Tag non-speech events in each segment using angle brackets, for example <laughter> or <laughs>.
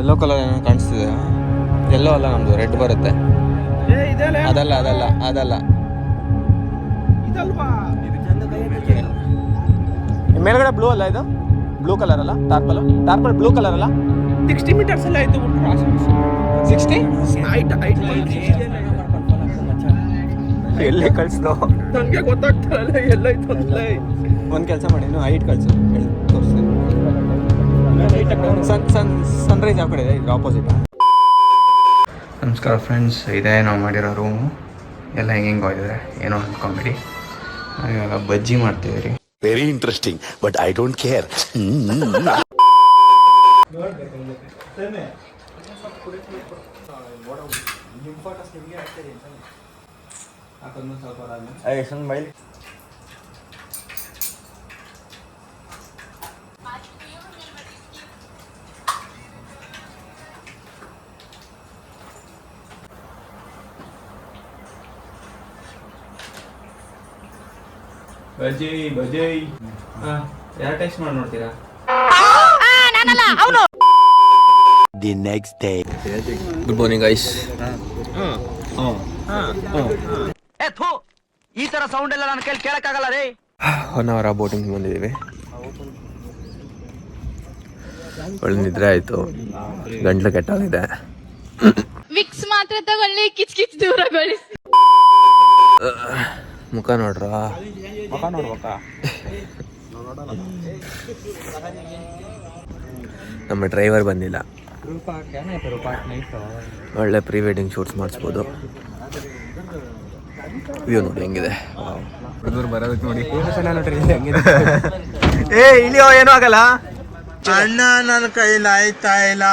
Yellow colour ಏನೋ ಕಾಣಿಸ್ತಿದೆ ಎಲ್ಲೋ ಅಲ್ಲ ನಮ್ದು ರೆಡ್ ಬರುತ್ತೆ. ಅದಲ್ಲ ಅದಲ್ಲ ಅದಲ್ಲ. ಮೇಲ್ಗಡೆ ಬ್ಲೂ ಅಲ್ಲ ಇದು? ಬ್ಲೂ ಕಲರ್ ಅಲ್ಲ? ಟಾರ್ಪಲ್ ಟಾರ್ಪಲ್ ಬ್ಲೂ ಕಲರ್ ಅಲ್ಲ? ಸಿಕ್ಸ್ಟಿ ಮೀಟರ್ಸ್ ಎಲ್ಲ ಇದು ಸಿಕ್ಸ್ಟಿ ಎಲ್ಲಿ ಕಳಿಸ್ದು ನನಗೆ ಗೊತ್ತಾಗ್ತಾರಲ್ಲ ಎಲ್ಲ ಇತ್ತು ಒಂದು ಕೆಲಸ ಮಾಡಿ ನೀವು ಹೈಟ್ ಕಳಿಸು. ಹೇಳಿ. ತೋರಿಸ್ತೀನಿ ಸನ್ ಸನ್ ಸನ್ರೈಸ್ ಯಾವ ಕಡೆ ಇದೆ? ಇದ್ರ ಆಪೋಸಿಟ್ ನಮಸ್ಕಾರ ಫ್ರೆಂಡ್ಸ್ ಇದೇ ನಾವು ಮಾಡಿರೋ ರೂಮು ಎಲ್ಲ ಹೆಂಗೆ ಹೆಂಗೆ ಹೋಗಿದ್ದಾರೆ ಏನೋ ಅಂದ್ಕೊಂಬಿಡಿ ಇವಾಗ ಬಜ್ಜಿ ಮಾಡ್ತೀವಿ ರೀ very interesting but I don't care care. Bajji bajji ಯಾರು ಟೆಕ್ಸ್ಟ್ ಮಾಡಿ ನೋಡ್ತೀರಾ? The next day good morning ice ಈ ತರ ಸೌಂಡ್ ಎಲ್ಲ ನಾನು ಕೈಲಿ ಕೇಳಕ್ಕಾಗಲ್ಲ ರೀ. ಒನ್ ಅವರ್ ಬೋಟಿಂಗ್ ಬಂದಿದ್ದೀವಿ. ಒಳ್ಳೆ ನಿದ್ರೆ ಆಯಿತು. ಗಂಟ್ಲು ಕೆಟ್ಟಾಗಿದೆ. ವಿಕ್ಸ್ ಮಾತ್ರ ತಗೊಳ್ಳಿ ಕಿಚ್ ಕಿಚ್ ದೂರಗೊಳಿಸಿ. ಮುಖ ನೋಡ್ರ? ಮಕ ನೋಡ್ಬೇಕ? ನಮ್ಮ ಡ್ರೈವರ್ ಬಂದಿಲ್ಲ. ಒಳ್ಳೆ ಪ್ರೀ ವೆಡ್ಡಿಂಗ್ ಶೂಟ್ಸ್ ಮಾಡಿಸ್ಬೋದು. ವ್ಯೂ ನೋಡಿ ಹೆಂಗಿದೆ. ಹುಡುಗರು ಬರೋದಕ್ಕೆ ನೋಡಿ ಏ ಇಳಿಯೋ ಏನೂ ಆಗಲ್ಲ? ಅಣ್ಣ ನನ್ನ ಕೈಲಿ ಆಯ್ತಾ ಇಲ್ಲ.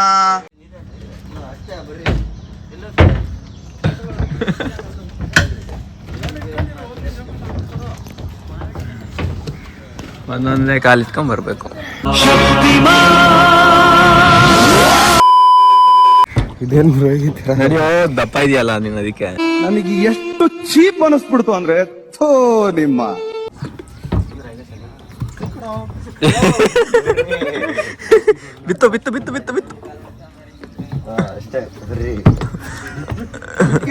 ಒಂದೊಂದೇ ಕಾಲ್ ಇಟ್ಕೊಂಡ್ ಬರ್ಬೇಕು. ಇದೇನು ನಡೆಯೋ ದಪ್ಪ ಇದೆಯಲ್ಲ ನೀನು ಅದಕ್ಕೆ. ನನಗೆ ಎಷ್ಟು ಚೀಪ್ ಅನಿಸ್ಬಿಡ್ತು ಅಂದ್ರೆ ಥೋ ನಿಮ್ಮ. ಬಿತ್ತು ಬಿತ್ತು ಬಿತ್ತು ಬಿತ್ತು ಬಿತ್ತು.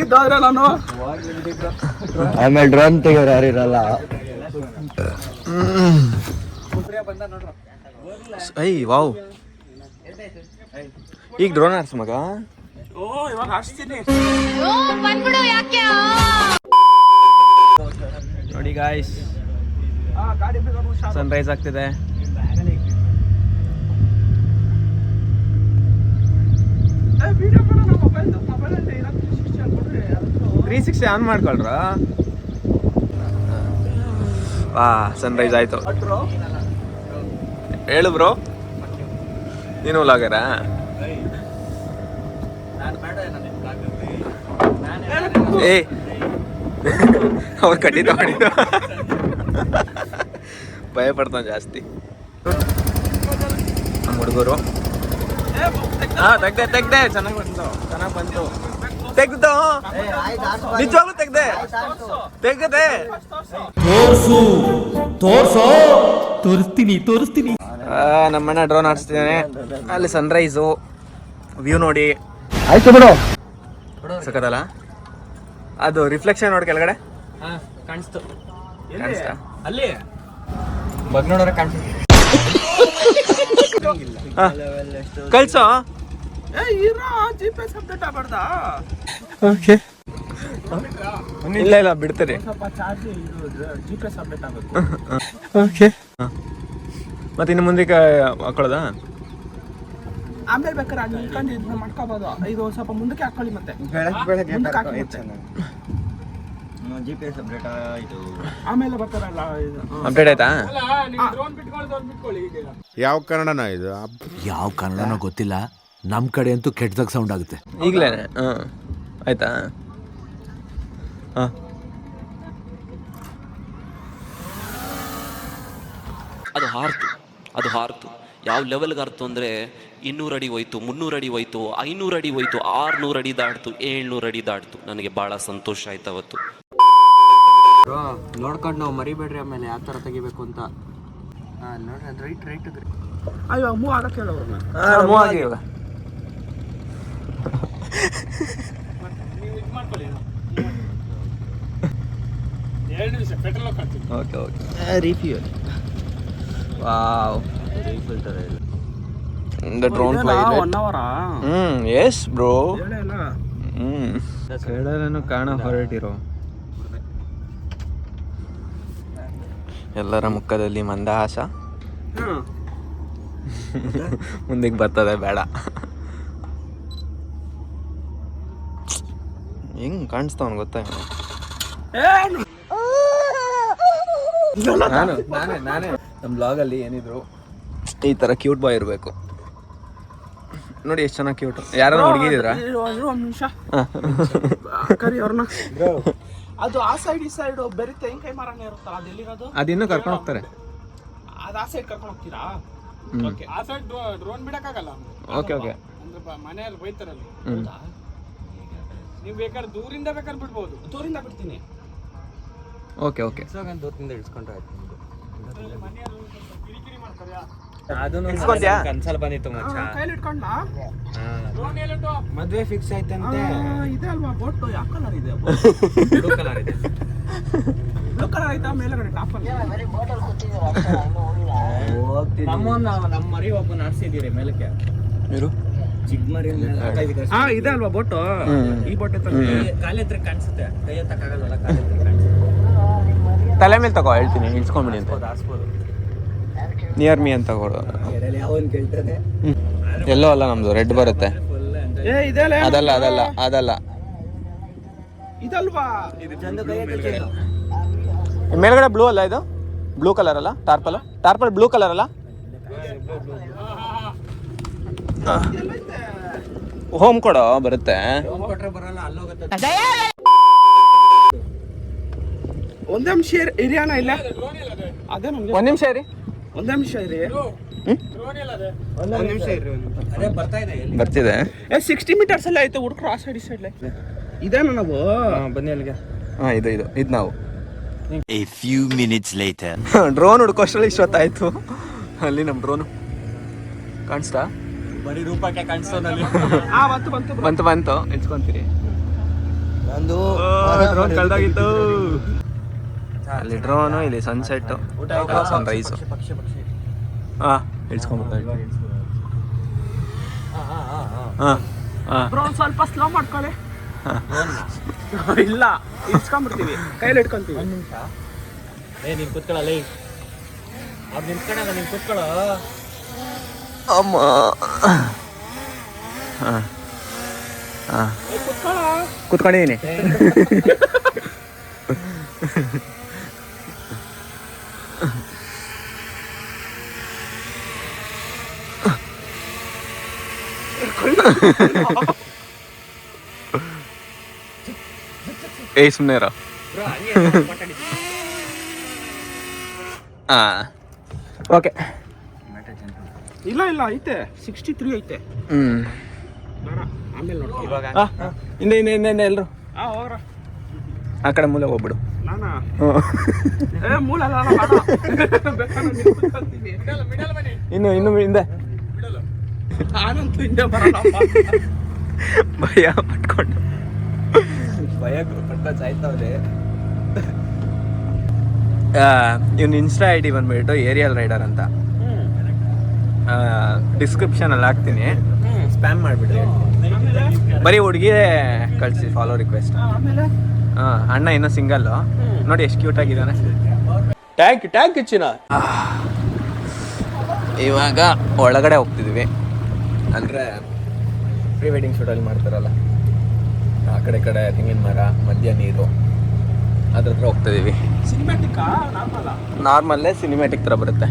ಇದ್ದಾದ್ರೆ ನಾನು. ಆಮೇಲೆ ಡ್ರೋನ್ ತೆಗಿಯೋರು ಯಾರಿರಲ್ಲ ಐ ವಾವ್. ಈಗ ಡ್ರೋನ್ ಆಡ್ಸ ಮಗ. ಓ ಇವಾಗ ಆಡ್ಸ್ತೀನಿ ಓ ಬಂದ್ಬಿಡು ಯಾಕೆ? ನೋಡಿ ಗಾಯ್ಸ್ ಸನ್ರೈಸ್ ಆಗ್ತಿದೆ. ತ್ರೀ ಸಿಕ್ಸ್ಟಿ ಆನ್ ಮಾಡ್ಕೊಳ್ರ? ವಾ ಸನ್ರೈಸ್ ಆಯ್ತು. ಹೇಳು ಬ್ರೋ. ನೀನು ವ್ಲಾಗರ ಏ. ಅವ್ರು ಖಂಡಿತ ಮಾಡಿದ್ದು ಭಯ ಪಡ್ತಾನೆ ಜಾಸ್ತಿ. ನಮ್ಮ ಹುಡುಗರು. ಹಾ ತೆಗ್ದೆ ತೆಗ್ದೆ. ಚೆನ್ನಾಗಿ ಬಂತು ಚೆನ್ನಾಗಿ ಬಂತು. ತೆಗ್ದು. ನಿಜವಾಗ್ಲೂ ತೆಗ್ದೆ. ತೆಗ್ದೆ. ತೋರಿಸ್ತೀನಿ ತೋರಿಸ್ತೀನಿ. ನಮ್ಮಣ್ಣ ಡ್ರೋನ್ ಆಡಿಸ್ತಿದ್ದಾನೆ ಅಲ್ಲಿ ಸನ್ರೈಸು ವ್ಯೂ ನೋಡಿ. ಆಯ್ತು ಬಿಡು. ಸಕತ್ತಲ್ಲ ಅದು ರಿಫ್ಲೆಕ್ಷನ್ ನೋಡಿ ಕೆಳಗಡೆ. ಕಾಣಿಸ್ತು. ಕಾಣಿಸ್ತಾ? ಅಲ್ಲಿ? ಬಗ್ ನೋಡೋರೆ ಕಾಣಿಸ್ತಾ ಕಳ್ಸೋ. ಓಕೆ. ಇಲ್ಲ ಇಲ್ಲ ಬಿಡ್ತಾರೆ. ಓಕೆ. ಮತ್ತೆ ಇನ್ನು ಮುಂದಕ್ಕೆ ಹಾಕೊಳ್ಳೋದಾ? ಆಮೇಲೆ ಬೇಕಾದ್ರೆ ಅಲ್ಲಿ ನಿಂತ್ಕೊಂಡು ಇದನ್ನ ಮಾಡ್ಕೋಬೋದು. ಇದು ಸ್ವಲ್ಪ ಮುಂದಕ್ಕೆ ಹಾಕೊಳ್ಳಿ ಮತ್ತೆ. ಮುಂದಕ್ಕೆ ಹಾಕಿ ಮತ್ತೆ. ಜಿ ಪಿ ಎಸ್ ಅಪ್ಡೇಟ್ ಆಯಿತು ಆಮೇಲೆ ಬರ್ತಾರಲ್ಲ ಇದು. ಅಪ್ಡೇಟ್ ಆಯ್ತಾ? ಯಾವ ಕನ್ನಡನ ಇದು? ಯಾವ ಕನ್ನಡನೋ ಗೊತ್ತಿಲ್ಲ. ನಮ್ ಕಡೆ ಅಂತೂ ಕೆಟ್ಟದಾಗ ಸೌಂಡ್ ಆಗುತ್ತೆ. ಈಗಲೇ? ಹಾಂ ಆಯ್ತಾ? ಹಾಂ. ಅದು ಹಾರ್ತು. ಅದು ಹಾರ್ತು ಯಾವ ಲೆವೆಲ್ಗೆ ಹಾರ್ತು ಅಂದರೆ ಇನ್ನೂರು ಅಡಿ ಹೋಯ್ತು ಮುನ್ನೂರು ಅಡಿ ಹೋಯ್ತು ಐನೂರು ಅಡಿ ಹೋಯ್ತು ಆರ್ನೂರು ಅಡಿ ದಾಡ್ತು ಏಳ್ನೂರು ಅಡಿ ದಾಡ್ತು ನನಗೆ ಭಾಳ ಸಂತೋಷ ಆಯ್ತು ಅವತ್ತು. ನೋಡ್ಕೊಂಡು ನಾವು ಮರಿಬೇಡ್ರಿ ಆಮೇಲೆ ಯಾವ ಥರ ತೆಗಿಬೇಕು ಅಂತ. ಹಾಂ ನೋಡ್ರಿ ಅದು ರೈಟ್ ರೈಟ್ ಅಯ್ಯೋ ಮೂವ್ ಆಗಕ್ಕೆ ಹೇಳೋರು okay okay refuel wow flight one ಅವರ ಹ್ಮ್ ಎಸ್ ಬ್ರೋ ಹೇಳಲ್ಲ ಹ್ಮ್. ಕಡಲನ್ನು ಕಾಣ ಹೊರಟಿರೋ. ಎಲ್ಲರ ಮುಖದಲ್ಲಿ ಮಂದಹಾಸ. <laughs> ಮುಂದಕ್ಕೆ ಬರ್ತದೆ ಬೇಡ. ಹೆಂಗ್ ಕಾಣಿಸ್ತಾವನ್ ಗೊತ್ತಾ ಏನು ನಾನು ನಾನೇ ನಾನೇ. ನಮ್ಮ ಬ್ಲಾಗಲ್ಲಿ ಏನಿದ್ರು ಈ ಥರ ಕ್ಯೂಟ್ ಬಾಯ್ ಇರಬೇಕು. ನೋಡಿ ಎಷ್ಟು ಚೆನ್ನಾಗಿ ಕ್ಯೂಟ್ ಯಾರು ಹುಡುಗಿದ್ರ ಒಂದ್ ನಿಮಿಷ ಕರಿ ಅವ್ರನ್ನ. ಅದು ಆ ಸೈಡ್ ಈ ಸೈಡ್ ಬರೀ ತೆಂಗಿನಕಾಯಿ ಮರನೇ ಇರುತ್ತಲ್ಲ ಅದು ಎಲ್ಲಿರೋದು? ಅದಿನ್ನೂ ಕರ್ಕೊಂಡು ಹೋಗ್ತಾರೆ. ಅದು ಆ ಸೈಡ್ ಕರ್ಕೊಂಡು ಹೋಗ್ತೀರಾ? ಓಕೆ ಆ ಸೈಡ್ ಡ್ರೋನ್ ಬಿಡಕ್ಕಾಗಲ್ಲ. ಓಕೆ ಓಕೆ ಅಂದ್ರೆ ಮನೆಯಲ್ಲಿ ಬೈತಾರಲ್ಲಿ ನೀವು ಬೇಕಾದ್ರೆ ದೂರಿಂದ ಬೇಕಾದ್ರೆ ಬಿಡ್ಬೋದು. ದೂರಿಂದ ಬಿಡ್ತೀನಿ. Okay okay. ದೂರದಿಂದ ಆಯ್ತು ಕನ್ಸಲ್ ಬಂದಿತ್ತು ಮದ್ವೆ ಫಿಕ್ಸ್ ಆಯ್ತಂತೆ. ಇದೆ ಅಲ್ವಾ ಬೋಟ್ ಯಾವ ಕಲರ್ ಇದೆ? <laughs> ಬ್ಲೂ ಕಲರ್ ಇದೆ. ಬ್ಲೂ ಕಲರ್ ಆಯ್ತಾ? ಮೇಲ್ಗಡೆ ಟಾಪ್ ಅಲ್ಲಿ? ನಮ್ಮನ್ನ ನಮ್ಮ ಮರಿ ಒಬ್ಬ ನಾಡ್ಸಿದೀರಿ ಮೇಲಕ್ಕೆ. ಇರು ಚಿಕ್ಕ ಮರಿ ಹಾ ಇದೆ ಅಲ್ವಾ ಬೋಟ್ ಹ್ಮ್. ಈ ಬೋಟ್ ಕಾಲಿ ಹತ್ರ ಕಾಣಿಸುತ್ತೆ. ಕೈ ಎತ್ತಕ್ಕಾಗಲ್ಲ ಕಾಲಿ ಹತ್ರ ತಲೆ ಮೇಲೆ ತಗೋ ಹೇಳ್ತೀನಿ ಇಳ್ಸ್ಕೊಂಬಿಡಿ ಅಂತ. ನಿಯರ್ ಮೀ ಅಂತ ಎಲ್ಲೋ ಅಲ್ಲ ನಮ್ದು ರೆಡ್ ಬರುತ್ತೆ. ಅದಲ್ಲ ಅದಲ್ಲ ಅದಲ್ಲ. ಮೇಲ್ಗಡೆ ಬ್ಲೂ ಅಲ್ಲ ಇದು? ಬ್ಲೂ ಕಲರ್ ಅಲ್ಲ? ಟಾರ್ಪಲ್ ಟಾರ್ಪಲ್ ಬ್ಲೂ ಕಲರ್ ಅಲ್ಲ? ಹೋಮ್ ಕೊಡೋ ಬರುತ್ತೆ. ಒಂದೇ ನಿಮಿಷ ಇರಿ- ಇರಿ ಅಣ್ಣ ಇಲ್ಲ. ಅದೇ ನಮ್ಗೆ. ಒಂದ್ ನಿಮಿಷ ರೀ ಒಂದ್ ನಿಮಿಷ ಇರಿ. ಒಂದ್ ನಿಮಿಷ ಇರ್ರಿ ಅದೇ ಬರ್ತಾ ಇದೆ ಎಲ್ಲಿ? ಬರ್ತಿದೆ. ಏ ಸಿಕ್ಸ್ಟಿ ಮೀಟರ್ಸ್ ಅಲ್ಲೇ ಆಯ್ತು ಹುಡುಕ್ರು ಆ ಸೈಡ್ ಈ ಸೈಡ್ ಇದೇನ ನಾವು? ಬನ್ನಿ ಅಲ್ಲಿಗೆ. ಹಾ ಇದು ಇದು ಇದು ನಾವು. A few minutes later. <laughs> Drone ಹುಡ್ಕೋಷ್ಟ್ರಲ್ಲಿ ಇಷ್ಟೊತ್ತಾಯ್ತು. ಅಲ್ಲಿ ನಮ್ಮ ಡ್ರೋನು ಕಾಣಿಸ್ತಾ? ಬರೀ ರೂಪಕ್ಕೆ ಕಾಣಿಸೋದಲ್ಲಿ ಆ ಬಂತು ಬಂತು. ಬಂತು ಬಂತು. ಇಟ್ಕೊಂತೀರಿ ನಂದು ಡ್ರೋನ್ ಕಳ್ದಾಗಿತ್ತು. ಅಲ್ಲಿ ಡ್ರೋನು ಇಲ್ಲಿ ಸನ್ಸೆಟ್ ಸನ್ ರೈಸ್ ಪಕ್ಷಿ ಪಕ್ಷಿ ಹಾ ಇಳ್ಸ್ಕೊಂಡ್ಬರ್ತಾ ಹಾ ಹಾ. ಸ್ವಲ್ಪ ಸ್ಲೋ ಮಾಡ್ಕೊಳ್ಳಿ. <laughs> ಇಲ್ಲ ಇಡ್ಸ್ಕೊಂಡ್ಬಿಡ್ತೀವಿ ಕೈಲಿ ಇಟ್ಕೊಂತೀವಿ. ಒಂದು ನಿಮಿಷ. ಏ ನೀನ್ ಕುತ್ಕೊಳ್ಳಲ್ಲ ಅವ್ರು ನಿಂತ್ಕೊಂಡಾಗ ನೀನ್ ಕುತ್ಕೊಳ್ಳೋ. ಅಮ್ಮ. ಹಾಂ. ಹಾಂ. ಕೂತ್ಕೊಂಡಿದ್ದೀನಿ <laughs> ಏಯ್ ಸುಮ್ಮನೆ ಇರೋ ಹಾಂ ಓಕೆ ಇಲ್ಲ ಇಲ್ಲ ಐತೆ ಸಿಕ್ಸ್ಟಿ ತ್ರೀ ಐತೆ ಹ್ಮ್ ಆಮೇಲೆ ಇವಾಗ ಹಿಂದೆ ಹಿಂದೆ ಹಿಂದೆ ಹಿಂದೆ ಎಲ್ಲರೂ ಆ ಹೋಗ್ರ ಆ ಕಡೆ ಮೂಲೆ ಹೋಗ್ಬಿಡು ನಾನಾ ಹ್ಞೂ ಏ ಮೂಲ ಅಲ್ಲ ಅಲ್ಲ, ಬೇಡ ಬೇಕಾದ್ರೆ ನೀನ್ ಕುತ್ಕೊಳ್ತೀನಿ. ಇನ್ನು ಇನ್ನು ಹಿಂದೆ ನಾನಂತೂ ಹಿಂದೆ ಬರಲ್ಲಪ್ಪ. ಭಯ ಪಟ್ಕೊಂಡು. ಭಯ ಪಟ್ಟ ಸಾಯ್ತಾವ್ರೆ ಇವ್ನ ಇನ್ಸ್ಟಾ ಐ ಡಿ ಬಂದ್ಬಿಟ್ಟು ಏರಿಯಲ್ ರೈಡರ್ ಅಂತ. ಡಿಸ್ಕ್ರಿಪ್ಷನಲ್ಲಿ ಹಾಕ್ತೀನಿ. ಸ್ಪ್ಯಾಮ್ ಮಾಡಿಬಿಡ್ರಿ ಬರೀ ಹುಡುಗಿ ಕಳಿಸಿ ಫಾಲೋ ರಿಕ್ವೆಸ್ಟ್ ಆಮೇಲೆ ಹಾಂ ಅಣ್ಣ ಇನ್ನೂ ಸಿಂಗಲ್ಲು ನೋಡಿ ಎಷ್ಟು ಕ್ಯೂಟ್ ಆಗಿದ್ದಾನೆ. ಟ್ಯಾಂಕ್ ಟ್ಯಾಂಕ್ ಚಿನ್ನ. ಇವಾಗ ಒಳಗಡೆ ಹೋಗ್ತಿದ್ವಿ. ಅಂದರೆ ಪ್ರೀ ವೆಡ್ಡಿಂಗ್ ಶೂಟಲ್ಲಿ ಮಾಡ್ತಾರಲ್ಲ. ಆ ಕಡೆ ಕಡೆ ತೆಂಗಿನ ಮರ ಮಧ್ಯ ನೀರು ಅದ್ರ ಹತ್ರ ಹೋಗ್ತಿದ್ದೀವಿ ಸಿನಿಮ್ಯಾಟಿಕ್ಕಾ ನಾರ್ಮಲ್ಲ ನಾರ್ಮಲ್ಲೇ ಸಿನಿಮ್ಯಾಟಿಕ್ ಥರ ಬರುತ್ತೆ.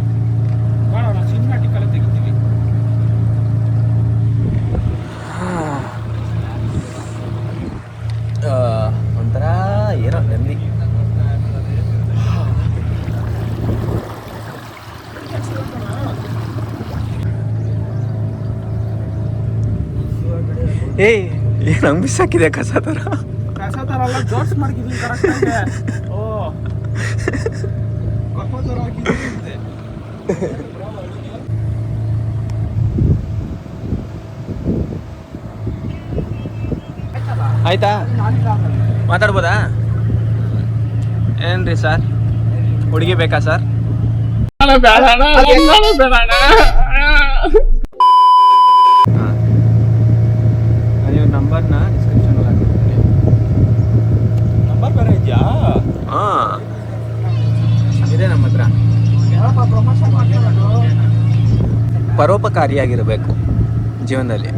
ತೆಗಿತೀವಿ. ಒಂಥರ ಏನೋ ನೆಮ್ಮದಿ ಏಯ್ ಏನು ಹಂಗೆ ಬಿಸಾಕಿದೆ ಕಸ ಥರ ಕಸ ಥರ ಎಲ್ಲ ಜೋಡ್ಸ್ ಮಾಡಿದೀನಿ ಕರೆಕ್ಟಾಗಿ ಓ. ಥರ ಆಯ್ತಾ? ಮಾತಾಡ್ಬೋದಾ? ಏನ್ರಿ ಸರ್? ಹುಡುಗಿ ಬೇಕಾ ಸರ್? ನೀವು ನಂಬರ್ನ ಡಿಸ್ಕ್ರಿಪ್ಷನ್ ಹಾಕಿರ್ತೀನಿ ನಂಬರ್ ಬೇರೆ ಇದೆಯಾ ಹಾಂ ಇದೆ ನಮ್ಮ ಹತ್ರ ಪರೋಪಕಾರಿಯಾಗಿರಬೇಕು ಜೀವನದಲ್ಲಿ.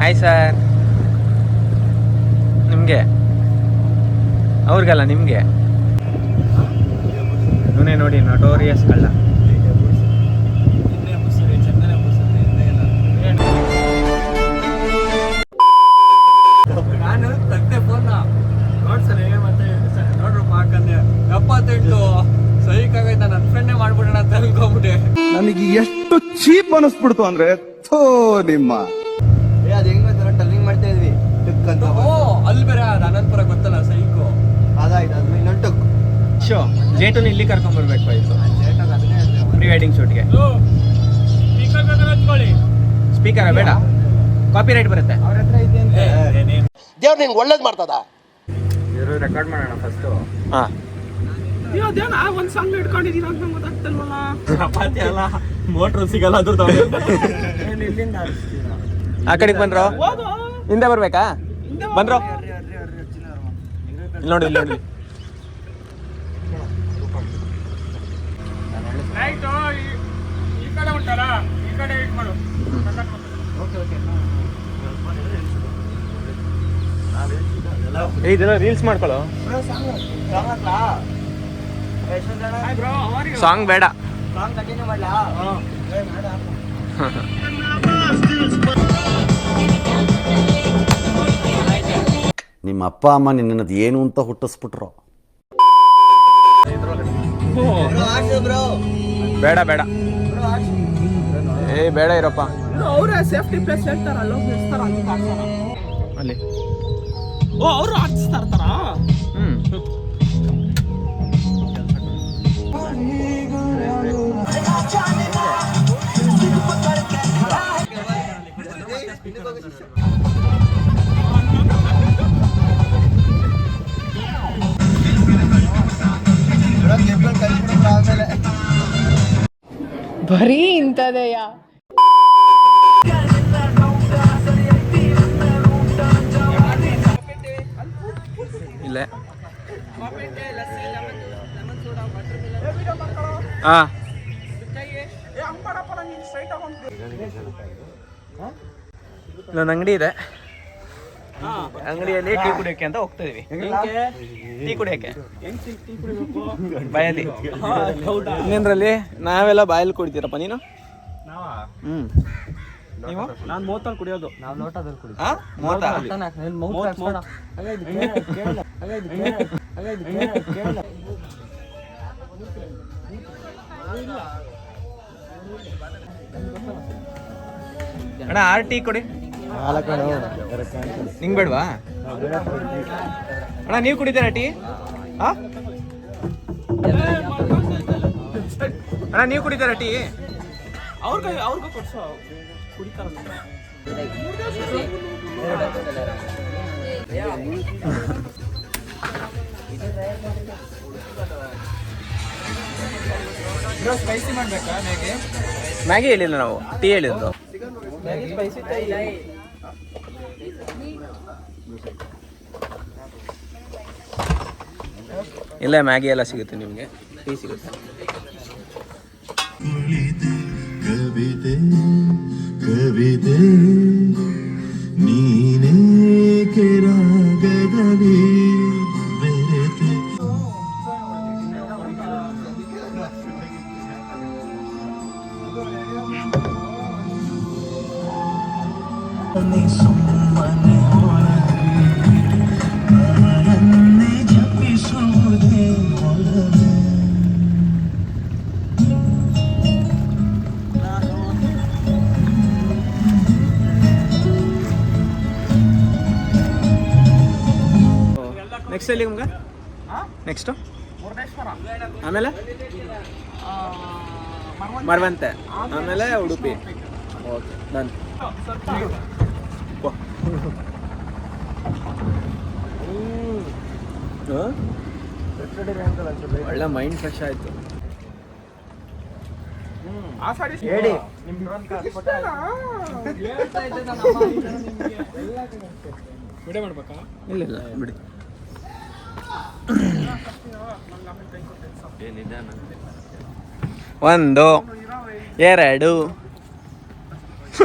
ಹಾಯ್ ಸರ್ ನಿಮಗೆ? ಅವ್ರಿಗಲ್ಲ ನಿಮಗೆ? ಇವನೇ ನೋಡಿ ನಟೋರಿಯಸ್ ಕಳ್ಳ. ನನಗೆ ಎಷ್ಟು ಚೀಪ್ ಅನಿಸ್ಬಿಡ್ತು ಅಂದ್ರೆ ಥೋ ನಿಮ್ಮ. ಅದು ಹೆಂಗ್ ಗೊತ್ತಲ್ಲ ಟರ್ನಿಂಗ್ ಮಾಡ್ತಾ ಇದ್ವಿ. ಟಕ್ ಅಂತ ಓ ಅಲ್ಲಿ ಬೇರೆ ಅದು ಅನಂತಪುರ ಗೊತ್ತಲ್ಲ ಸೈಕು. ಅದಾಯ್ತು ಅದು ಇನ್ನೊಂದು ಟುಕ್. ಶೋ ಜೇಟುನ ಇಲ್ಲಿ ಕರ್ಕೊಂಡ್ಬರ್ಬೇಕು ಆಯಿತು ಪ್ರೀ ವೆಡ್ಡಿಂಗ್ ಶೂಟ್ಗೆ ಸ್ಪೀಕರ ಬೇಡ. ಕಾಪಿ ರೈಟ್ ಬರುತ್ತೆ ದೇವ್ರು ನಿಂಗೆ ಒಳ್ಳೇದು ಮಾಡ್ತದ? ರೆಕಾರ್ಡ್ ಮಾಡೋಣ ಫಸ್ಟು ಹಾಂ. ಅಯ್ಯೋ ಅದೇನ ಒಂದ್ ಸಾಂಗ್ ಇಟ್ಕೊಂಡಿದೀನಿ ಅಂತ ನಂಗೆ ಗೊತ್ತಾಗ್ತಿಲ್ವಲ್ಲ? ಚಪಾತಿ ಅಲ್ಲ ಮೋಟ್ರ್ ಸಿಗಲ್ಲ ಅದ್ರ ಆ ಕಡೆಗೆ ಬಂದ್ರು? ಹೋದು ಹಿಂದೆ ಬರ್ಬೇಕಾ ಬಂದ್ರು? ಇಲ್ಲಿ ನೋಡಿ ಇಲ್ಲಿ ನೋಡಿ. ಈ ಕಡೆ ಉಂಟಲ್ಲ ಈ ಕಡೆ ಇಟ್ ಮಾಡು. ಏ ಇದೆಲ್ಲ ರೀಲ್ಸ್ ಮಾಡ್ಕೊಳ್ಳೋ? ಸಾಂಗ್ ಸಾಂಗ್ ಬೇಡ. ಮಾಡ್ಲಾ ನಿಮ್ಮ ಅಪ್ಪ ಅಮ್ಮ ನಿನ್ನದು ಏನು ಅಂತ ಹುಟ್ಟಿಸ್ಬಿಟ್ರು? ಬ್ರೋ ಬೇಡ ಬೇಡ. ಏ ಬೇಡ ಇರಪ್ಪ. ಅವರೇ ಸೇಫ್ಟಿ ಪ್ಲೇಸ್ ಹೇಳ್ತಾರ ಅಲ್ಲೋ ನಿಲ್ಸ್ತಾರ ಅಲ್ಲಿ ಅಲ್ಲಿ ಓ ಅವರು ಹಾಕ್ಸ್ತಾ ಇರ್ತಾರ ಹ್ಮ್. ಬರೀ ಇಂಥದೆಯಾ? ಇಲ್ಲ. ಹಾ ಇಲ್ಲೊಂದು ಅಂಗಡಿ ಇದೆ. ಅಂಗಡಿಯಲ್ಲಿ ಟೀ ಕುಡಿಯೋಕೆ ಅಂತ ಹೋಗ್ತಾ ಇದೀವಿ ಟೀ ಕುಡಿಯೋಕೆ. ಬಾಯಲ್ಲಿ. ಇನ್ನೇನ್ರಲ್ಲಿ ನಾವೆಲ್ಲ ಬಾಯಲ್ಲಿ ಕುಡಿತೀರಪ್ಪ ನೀನು? ಹ್ಮ್. ನೀವು? ನಾನು ಮೂವತ್ತಲ್ಲಿ ಕುಡಿಯೋದು. ನಾವು ಲೋಟದಲ್ಲಿ ಕುಡಿ ಆ? ಮೂವತ್ತಾ? ಅಣ್ಣ ಆರ್ ಟೀ ಕೊಡಿ. ನಿಂಗೆ ಬೇಡವಾ ಅಣ್ಣ ನೀವು ಕುಡಿತೀರಾ ಟೀ? ಆ? ಅಣ್ಣ ನೀವು ಕುಡಿತೀರಾ ಟೀ? ಅವ್ರಿಗೆ ಅವ್ರಿಗೂ ಕೊಡ್ಸೋ. ಕುಡಿತಾರ ಸ್ಪೈಸಿ ಮಾಡ್ಬೇಕಾ ಮ್ಯಾಗಿ? ಮ್ಯಾಗಿ ಹೇಳಿಲ್ಲ ನಾವು. ಟೀ ಹೇಳಿದ್ದು. ಇಲ್ಲ ಮ್ಯಾಗಿ ಎಲ್ಲ ಸಿಗುತ್ತೆ ನಿಮಗೆ. ಟೀ ಸಿಗುತ್ತೆ. ಕವಿತೆ ಕವಿತೆ ನೀನೇ ನೆಕ್ಸ್ಟ್ ಎಲ್ಲಿ ನಿಮ್ಗೆ? ನೆಕ್ಸ್ಟು ಆಮೇಲೆ? ಮರವಂತೆ. ಆಮೇಲೆ ಉಡುಪಿ. ಓಕೆ ನಾನು ಒಳ್ಳೆ ಮೈಂಡ್ ಫ್ರೆಶ್ ಆಯ್ತು. ಹೇಳಿ. ವಿಡಿಯೋ ಮಾಡ್ಬೇಕಾ ಇಲ್ಲ ಇಲ್ಲ. ಬಿಡಿ. ಒಂದು ಎರಡು.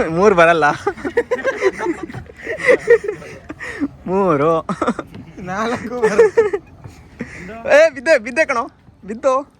ಮೂರು ಬರಲ್ಲ. ಮೂರು. ನಾಲ್ಕು ಏ ಬಿದ್ದೆ ಬಿದ್ದೆ ಕಣೋ. ಬಿದ್ದು.